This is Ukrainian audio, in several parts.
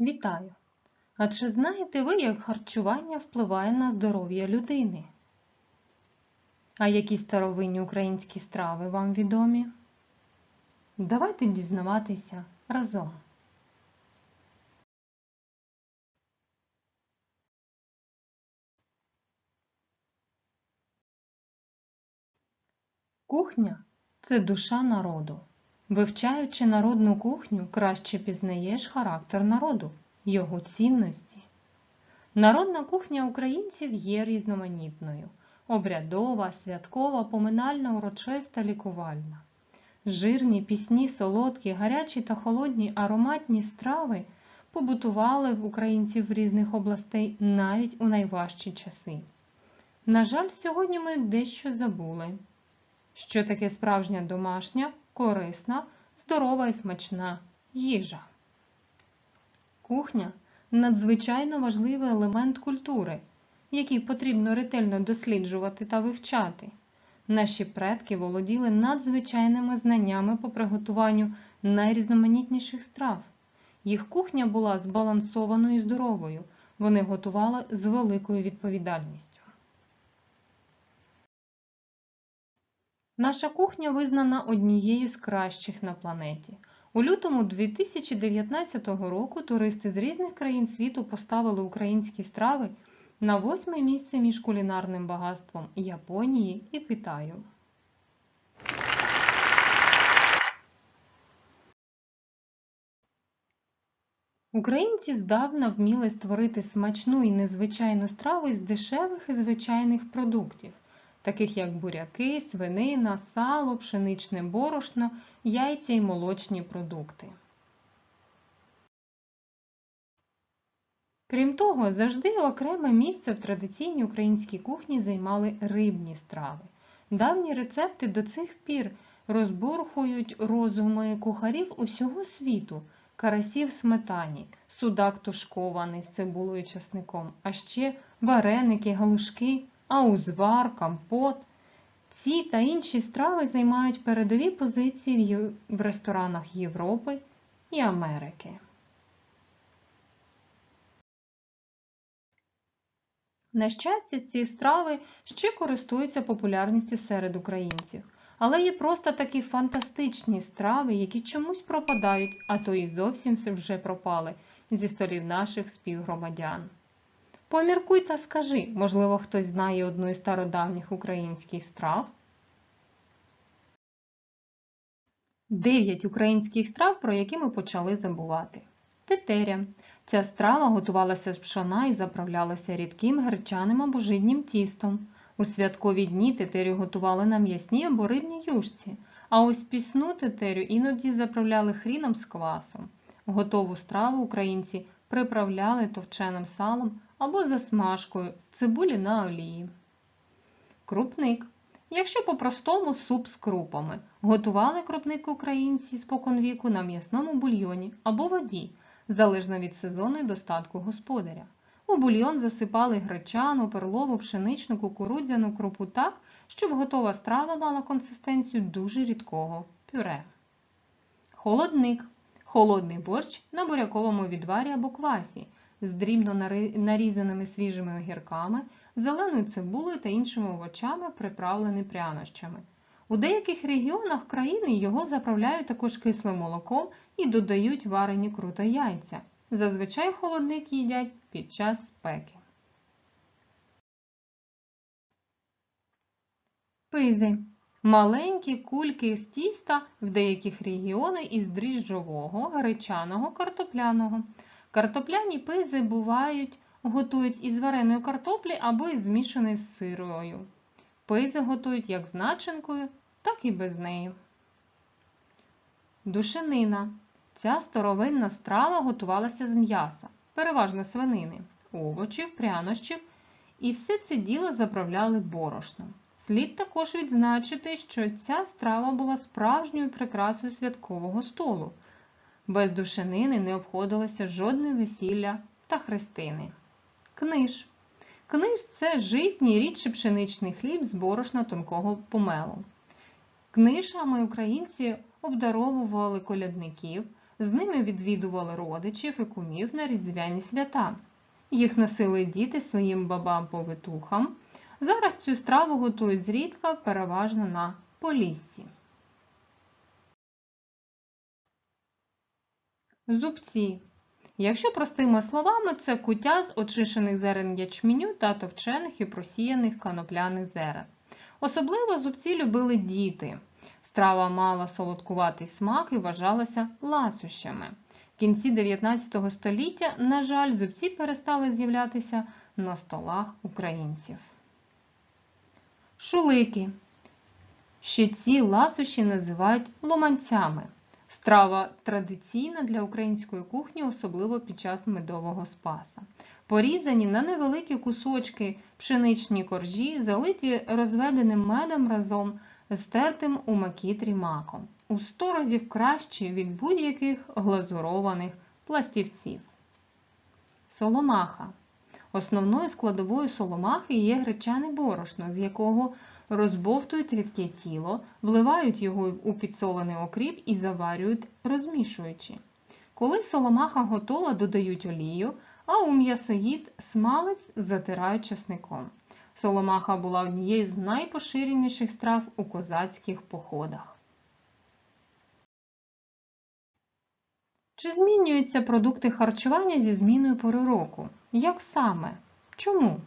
Вітаю! А чи знаєте ви, як харчування впливає на здоров'я людини? А які старовинні українські страви вам відомі? Давайте дізнаватися разом. Кухня це душа народу. Вивчаючи народну кухню, краще пізнаєш характер народу, його цінності. Народна кухня українців є різноманітною: обрядова, святкова, поминальна, урочиста, лікувальна. Жирні, пісні, солодкі, гарячі та холодні ароматні страви побутували в українців різних областей навіть у найважчі часи. На жаль, сьогодні ми дещо забули, що таке справжня домашня, корисна, здорова і смачна їжа. Кухня надзвичайно важливий елемент культури, який потрібно ретельно досліджувати та вивчати. Наші предки володіли надзвичайними знаннями по приготуванню найрізноманітніших страв. Їх кухня була збалансованою і здоровою, вони готували з великою відповідальністю. Наша кухня визнана однією з кращих на планеті. У лютому 2019 року туристи з різних країн світу поставили українські страви на восьме місце між кулінарним багатством Японії і Китаю. Українці здавна вміли створити смачну і незвичайну страву з дешевих і звичайних продуктів, таких як буряки, свинина, сало, пшеничне борошно, яйця і молочні продукти. Крім того, завжди окреме місце в традиційній українській кухні займали рибні страви. Давні рецепти до цих пір розбурхують розуми кухарів усього світу, карасів сметані, судак тушкований з цибулею і часником, а ще вареники, галушки, аузвар, компот. Ці та інші страви займають передові позиції в ресторанах Європи і Америки. На щастя, ці страви ще користуються популярністю серед українців, але є просто такі фантастичні страви, які чомусь пропадають, а то і зовсім вже пропали зі столів наших співгромадян. Поміркуй та скажи, можливо, хтось знає одну із стародавніх українських страв? Дев'ять українських страв, про які ми почали забувати. Тетеря. Ця страва готувалася з пшона і заправлялася рідким гречаним або житнім тістом. У святкові дні тетерю готували на м'ясній або рибній юшці, а ось пісну тетерю іноді заправляли хріном з квасом. Готову страву українці приправляли товченим салом або засмажкою з цибулі на олії. Крупник. Якщо по-простому суп з крупами. Готували крупник українці споконвіку на м'ясному бульйоні або воді, залежно від сезону і достатку господаря. У бульйон засипали гречану, перлову, пшеничну, кукурудзяну крупу так, щоб готова страва мала консистенцію дуже рідкого пюре. Холодник. Холодний борщ на буряковому відварі або квасі з дрібно нарізаними свіжими огірками, зеленою цибулею та іншими овочами, приправлений прянощами. У деяких регіонах країни його заправляють також кислим молоком і додають варені круто яйця. Зазвичай холодник їдять під час спеки. Пизи. Маленькі кульки з тіста в деяких регіонах із дріжджового, гречаного, картопляного. Картопляні пизи бувають, готують із вареної картоплі або із змішаної з сирою. Пизи готують як з начинкою, так і без неї. Душенина. Ця старовинна страва готувалася з м'яса, переважно свинини, овочів, прянощів, і все це діло заправляли борошном. Слід також відзначити, що ця страва була справжньою прикрасою святкового столу. Без душенини не обходилося жодне весілля та хрестини. Книж. Книж це житній рідший пшеничний хліб з борошна тонкого помелу. Книжами українці обдаровували колядників, З ними відвідували родичів і кумів на різдвяні свята. Їх носили діти своїм бабам-повитухам. Зараз цю страву готують зрідка, переважно на Поліссі. Зубці. Якщо простими словами, це куття з очищених зерен ячменю та товчених і просіяних канопляних зерен. Особливо зубці любили діти. Страва мала солодкуватий смак і вважалася ласощами. В кінці 19 століття, на жаль, зубці перестали з'являтися на столах українців. Шулики. Ще ці ласощі називають ломанцями. Страва традиційна для української кухні, особливо під час медового спаса. Порізані на невеликі кусочки пшеничні коржі, залиті розведеним медом разом з тертим у макітрі маком. У 100 разів краще від будь-яких глазурованих пластівців. Соломаха. Основною складовою соломахи є гречане борошно, з якого розбовтують рідке тіло, вливають його у підсолений окріп і заварюють, розмішуючи. Коли соломаха готова, додають олію, а у м'ясоїд смалець затирають часником. Соломаха була однією з найпоширеніших страв у козацьких походах. Чи змінюються продукти харчування зі зміною пори року? Як саме? Чому?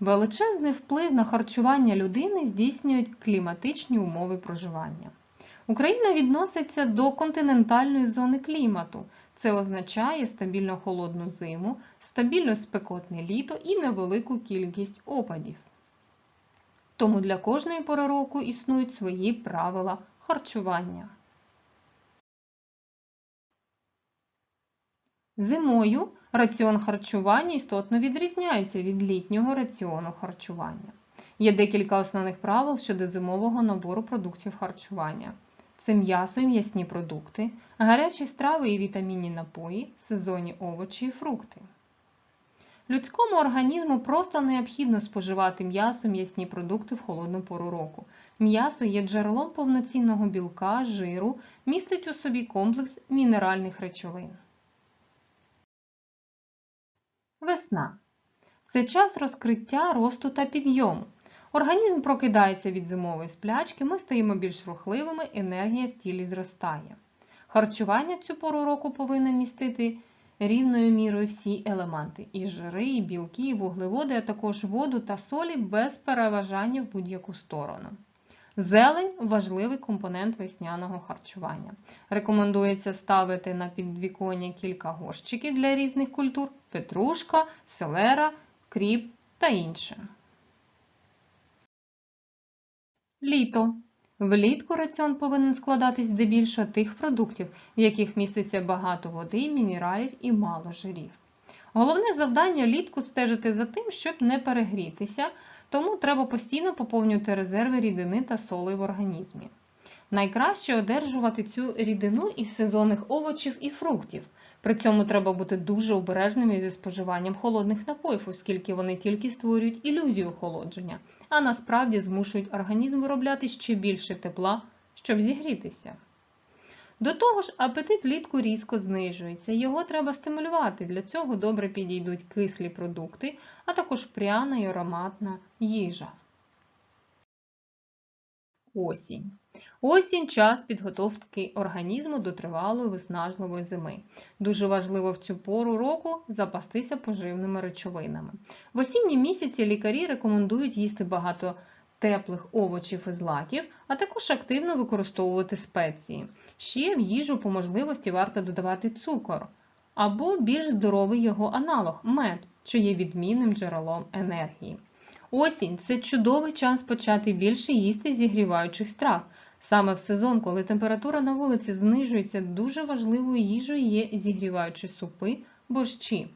Величезний вплив на харчування людини здійснюють кліматичні умови проживання. Україна відноситься до континентальної зони клімату. Це означає стабільно холодну зиму, стабільно спекотне літо і невелику кількість опадів. Тому для кожної пори року існують свої правила харчування. Зимою раціон харчування істотно відрізняється від літнього раціону харчування. Є декілька основних правил щодо зимового набору продуктів харчування. Це м'ясо і м'ясні продукти, гарячі страви і вітамінні напої, сезонні овочі і фрукти. Людському організму просто необхідно споживати м'ясо, м'ясні продукти в холодну пору року. М'ясо є джерелом повноцінного білка, жиру, містить у собі комплекс мінеральних речовин. Весна. Це час розкриття, росту та підйому. Організм прокидається від зимової сплячки, ми стаємо більш рухливими, енергія в тілі зростає. Харчування в цю пору року повинно містити рівною мірою всі елементи і жири, і білки, і вуглеводи, а також воду та солі без переважання в будь-яку сторону. Зелень важливий компонент весняного харчування. Рекомендується ставити на підвіконня кілька горщиків для різних культур: петрушка, селера, кріп та інше. Літо. Влітку раціон повинен складатись здебільшого тих продуктів, в яких міститься багато води, мінералів і мало жирів. Головне завдання літку стежити за тим, щоб не перегрітися, тому треба постійно поповнювати резерви рідини та солей в організмі. Найкраще одержувати цю рідину із сезонних овочів і фруктів. При цьому треба бути дуже обережними зі споживанням холодних напоїв, оскільки вони тільки створюють ілюзію охолодження, а насправді змушують організм виробляти ще більше тепла, щоб зігрітися. До того ж, апетит влітку різко знижується, його треба стимулювати. Для цього добре підійдуть кислі продукти, а також пряна і ароматна їжа. Осінь. Осінь час підготовки організму до тривалої виснажливої зими. Дуже важливо в цю пору року запастися поживними речовинами. В осінні місяці лікарі рекомендують їсти багато теплих овочів і злаків, а також активно використовувати спеції. Ще в їжу по можливості варто додавати цукор або більш здоровий його аналог мед, що є відмінним джерелом енергії. Осінь це чудовий час почати більше їсти зігріваючих страв. Саме в сезон, коли температура на вулиці знижується, дуже важливою їжею є зігріваючі супи, борщі.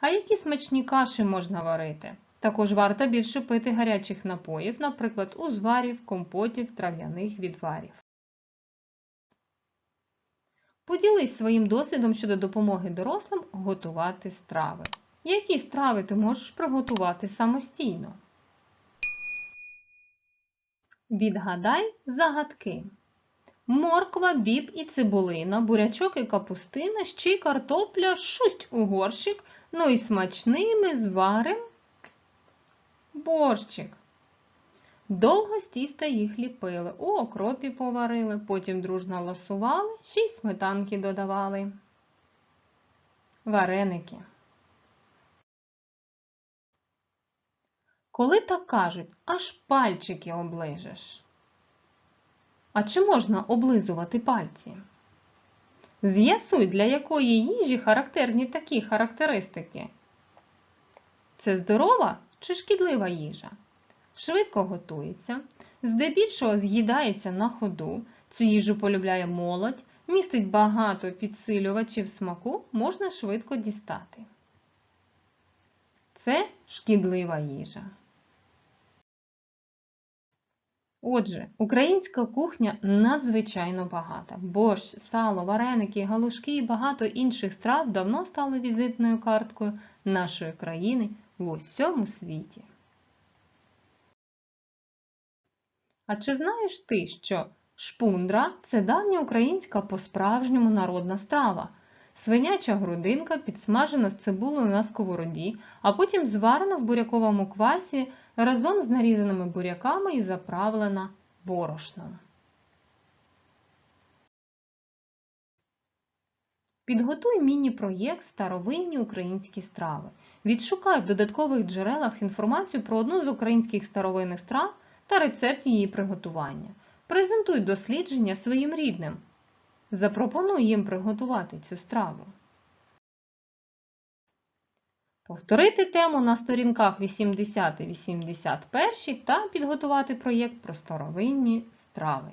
А які смачні каші можна варити? Також варто більше пити гарячих напоїв, наприклад, узварів, компотів, трав'яних відварів. Поділись своїм досвідом щодо допомоги дорослим готувати страви. Які страви ти можеш приготувати самостійно? Відгадай загадки. Морква, біб і цибулина, бурячок і капустина, ще й картопля, шусть у горщик, ну і смачними зварим борщик. Довго з тіста їх ліпили, у окропі поварили, потім дружно ласували, ще й сметанки додавали. Вареники. Коли так кажуть, аж пальчики оближеш. А чи можна облизувати пальці? З'ясуй, для якої їжі характерні такі характеристики. Це здорова чи шкідлива їжа? Швидко готується, здебільшого з'їдається на ходу, цю їжу полюбляє молодь, містить багато підсилювачів смаку, можна швидко дістати. Це шкідлива їжа. Отже, українська кухня надзвичайно багата. Борщ, сало, вареники, галушки і багато інших страв давно стали візитною карткою нашої країни в усьому світі. А чи знаєш ти, що шпундра це давня українська по-справжньому народна страва? Свиняча грудинка підсмажена з цибулею на сковороді, а потім зварена в буряковому квасі разом з нарізаними буряками і заправлена борошном. Підготуй міні-проєкт Старовинні українські страви. Відшукай в додаткових джерелах інформацію про одну з українських старовинних страв та рецепт її приготування. Презентуй дослідження своїм рідним. Запропонуй їм приготувати цю страву. Повторити тему на сторінках 80-81 та підготувати проєкт про старовинні страви.